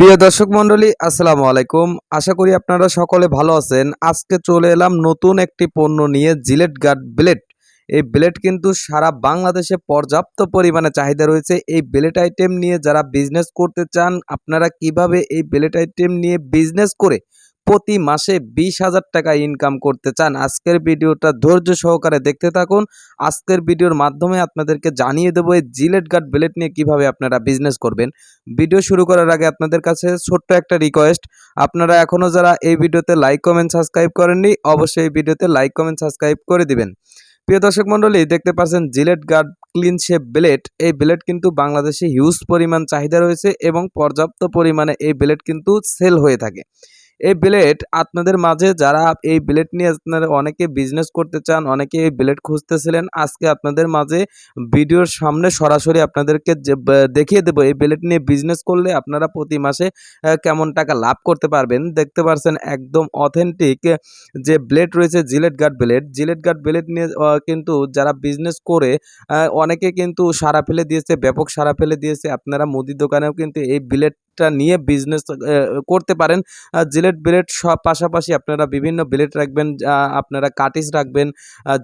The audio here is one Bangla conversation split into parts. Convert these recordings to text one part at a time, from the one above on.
প্রিয় দর্শক মন্ডলী আসসালামু আলাইকুম। আশা করি আপনারা সকলে ভালো আছেন। আজকে চলে এলাম নতুন একটি পণ্য নিয়ে জিলেট গার্ড ব্লেড। এই ব্লেড কিন্তু সারা বাংলাদেশে পর্যাপ্ত পরিমাণে চাহিদা রয়েছে। এই ব্লেড আইটেম নিয়ে যারা বিজনেস করতে চান, আপনারা কীভাবে এই ব্লেড আইটেম নিয়ে বিজনেস করে প্রতি মাসে বিশ হাজার টাকা ইনকাম করতে চান। আজকের ভিডিওটা ধৈর্য সহকারে দেখতে থাকুন। আজকের ভিডিওর মাধ্যমে আপনাদেরকে জানিয়ে দেবো এই জিলেট গার্ড ব্লেড নিয়ে কীভাবে আপনারা বিজনেস করবেন। ভিডিও শুরু করার আগে আপনাদের কাছে ছোট্ট একটা রিকোয়েস্ট আপনারা এখনও যারা এই ভিডিওতে লাইক কমেন্ট সাবস্ক্রাইব করেননি, অবশ্যই এই ভিডিওতে লাইক কমেন্ট সাবস্ক্রাইব করে দিবেন। প্রিয় দর্শক মণ্ডলী, দেখতে পাচ্ছেন Gillette Guard clean shape blade এই ব্লেড কিন্তু বাংলাদেশে হিউজ পরিমাণ চাহিদা রয়েছে এবং পর্যাপ্ত পরিমাণে এই ব্লেড কিন্তু সেল হয়ে থাকে। এই ব্লেড আপনাদের মাঝে যারা এই ব্লেড নিয়ে আপনারা অনেকে বিজনেস করতে চান অনেকে এই ব্লেড খুঁজতেছিলেন আজকে আপনাদের মাঝে ভিডিওর সামনে সরাসরি আপনাদেরকে দেখিয়ে দেবো। এই ব্লেড নিয়ে বিজনেস করলে আপনারা প্রতি মাসে কেমন টাকা লাভ করতে পারবেন? দেখতে পারছেন একদম অথেন্টিক যে ব্লেড রয়েছে Gillette Guard blade Gillette Guard blade নিয়ে কিন্তু যারা বিজনেস করে অনেকে কিন্তু সারা ফেলে দিয়েছে ব্যাপক সারা ফেলে দিয়েছে। আপনারা মুদি দোকানেও কিন্তু এই ব্লেডটা নিয়ে বিজনেস করতে পারেন। আহ, জিলেট ব্লেড সব পাশাপাশি আপনারা বিভিন্ন ব্লেড রাখবেন আপনারা কাটিস রাখবেন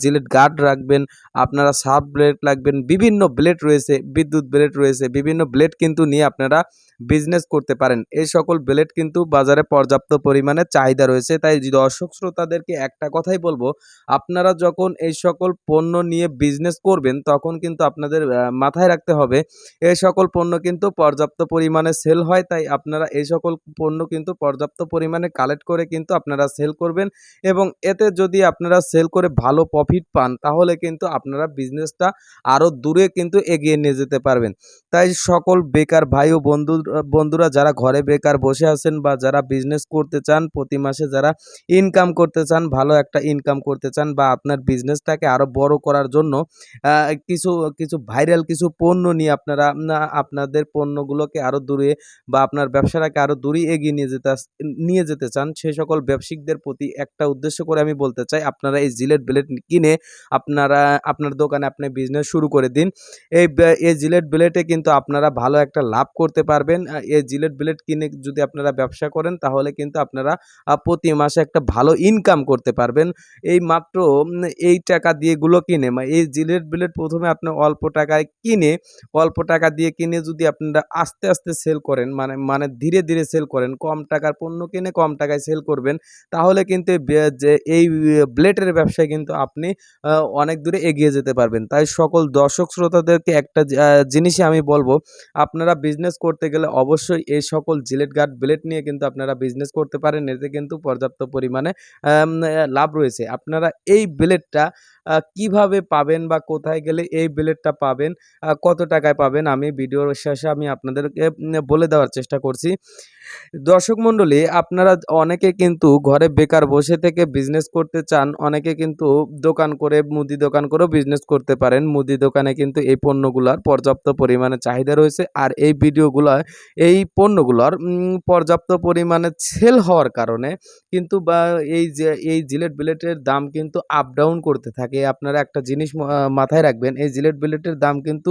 জিলেট গার্ড রাখবেন, আপনারা সাব ব্লেড রাখবেন বিভিন্ন ব্লেড রয়েছে, বিদ্যুৎ ব্লেড রয়েছে, বিভিন্ন ব্লেড কিন্তু নিয়ে আপনারা বিজনেস করতে পারেন। এই সকল ব্লেড কিন্তু বাজারে পর্যাপ্ত পরিমাণে চাহিদা রয়েছে। তাই দর্শক শ্রোতাদেরকে একটা কথাই বলব, আপনারা যখন এই সকল পণ্য নিয়ে বিজনেস করবেন, তখন কিন্তু আপনাদের মাথায় রাখতে হবে এই সকল পণ্য কিন্তু পর্যাপ্ত পরিমাণে সেল হয়, তাই আপনারা এই সকল পণ্য কিন্তু পর্যাপ্ত পরিমাণে কালেক্ট করে কিন্তু আপনারা সেল করবেন এবং এতে যদি আপনারা সেল করে ভালো প্রফিট পান, তাহলে কিন্তু আপনারা বিজনেসটা আরও দূরে কিন্তু এগিয়ে নিয়ে যেতে পারবেন। তাই সকল বেকার ভাই ও বন্ধু, বন্ধুরা যারা ঘরে বেকার বসে আছেন বা যারা বিজনেস করতে চান, প্রতি মাসে যারা ইনকাম করতে চান, ভালো একটা ইনকাম করতে চান বা আপনার বিজনেসটাকে আরও বড় করার জন্য কিছু কিছু ভাইরাল কিছু পণ্য নিয়ে আপনারা আপনাদের পণ্যগুলোকে আরও দূরে বা আপনার ব্যবসাটাকে আরও দূরে এগিয়ে নিয়ে যেতে আস- নিয়ে যেতে চান সেই সকল ব্যবসায়িকদের প্রতি একটা উদ্দেশ্য করে আমি বলতে চাই, আপনারা এই জিলেট ব্লেড কিনে আপনারা, আপনার দোকানে আপনি বিজনেস শুরু করে দিন। এই এই জিলেট ব্লেডে কিন্তু আপনারা ভালো একটা লাভ করতে পারবেন। এই জিলেট ব্লেড কিনে যদি আপনারা ব্যবসা করেন, তাহলে কিন্তু আপনারা প্রতি মাসে একটা ভালো ইনকাম করতে পারবেন। এই মাত্র এই টাকা দিয়ে এগুলো কিনে এই জিলেট ব্লেড প্রথমে আপনি অল্প টাকায় কিনে, অল্প টাকা দিয়ে কিনে যদি আপনারা আস্তে আস্তে সেল করেন মানে মানে ধীরে ধীরে সেল করেন, কম টাকার পণ্য কিনে কম টাকায় সেল করবেন, তাহলে কিন্তু যে, এই ব্লেডের ব্যবসায় কিন্তু আপনি অনেক দূরে এগিয়ে যেতে পারবেন। তাই সকল দর্শক শ্রোতাদেরকে একটা জিনিসই আমি বলব, আপনারা বিজনেস করতে গেলে অবশ্যই এই সকল জিলেট গার্ড ব্লেড নিয়ে কিন্তু আপনারা বিজনেস করতে পারেন, এতে কিন্তু পর্যাপ্ত পরিমাণে লাভ রয়েছে। আপনারা এই ব্লেডটা কীভাবে পাবেন বা কোথায় গেলে এই ব্লেডটা পাবেন কত টাকায় পাবেন আমি ভিডিওর শেষে আমি আপনাদেরকে বলে দেওয়ার চেষ্টা করছি। দর্শক মণ্ডলী, আপনারা অনেকে কিন্তু ঘরে বেকার বসে থেকে বিজনেস করতে চান, অনেকে কিন্তু দোকান করে, মুদি দোকান করেও বিজনেস করতে পারেন। মুদি দোকানে কিন্তু এই পণ্যগুলোর পর্যাপ্ত পরিমাণে চাহিদা রয়েছে আর এই ভিডিওগুলো, এই পণ্যগুলোর পর্যাপ্ত পরিমাণে সেল হওয়ার কারণে কিন্তু বা এই যে, এই জিলেট বিলেটের দাম কিন্তু আপ ডাউন করতে থাকে। আপনারা একটা জিনিস মাথায় রাখবেন, এই জিলেট বিলেটের দাম কিন্তু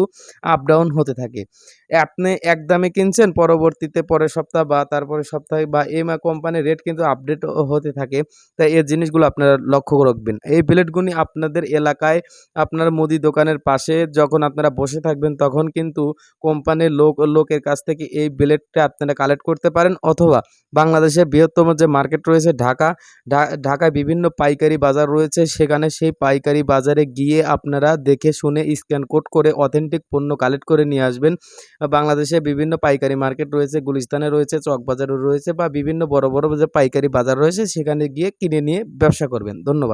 আপ ডাউন হতে থাকে। আপনি এক দামে কিনছেন, পরবর্তীতে পরের সপ্তাহ বা তারপরে সপ্তাহে বা এই কোম্পানির রেট কিন্তু আপডেট হতে থাকে। তাই এই জিনিসগুলো আপনারা লক্ষ্য রাখবেন। এই ব্লেডগুলি আপনাদের এলাকায়, আপনার মুদি দোকানের পাশে যখন আপনারা বসে থাকবেন, তখন কিন্তু কোম্পানির লোক, লোকের কাছ থেকে এই ব্লেডটা আপনারা কালেক্ট করতে পারেন। অথবা বাংলাদেশের বৃহত্তম যে মার্কেট রয়েছে, ঢাকা ঢাকায় বিভিন্ন পাইকারি বাজার রয়েছে, সেখানে সেই পাইকারি বাজারে গিয়ে আপনারা দেখে শুনে স্ক্যান কোড করে অথেন্টিক পণ্য কালেক্ট করে নিয়ে আসবেন। বাংলাদেশে বিভিন্ন পাইকারি মার্কেট রয়েছে, গুলিস্তানে রয়েছে, চকবাজারও রয়েছে বা বিভিন্ন বড় বড় যে পাইকারি বাজার রয়েছে সেখানে গিয়ে কিনে নিয়ে ব্যবসা করবেন। ধন্যবাদ।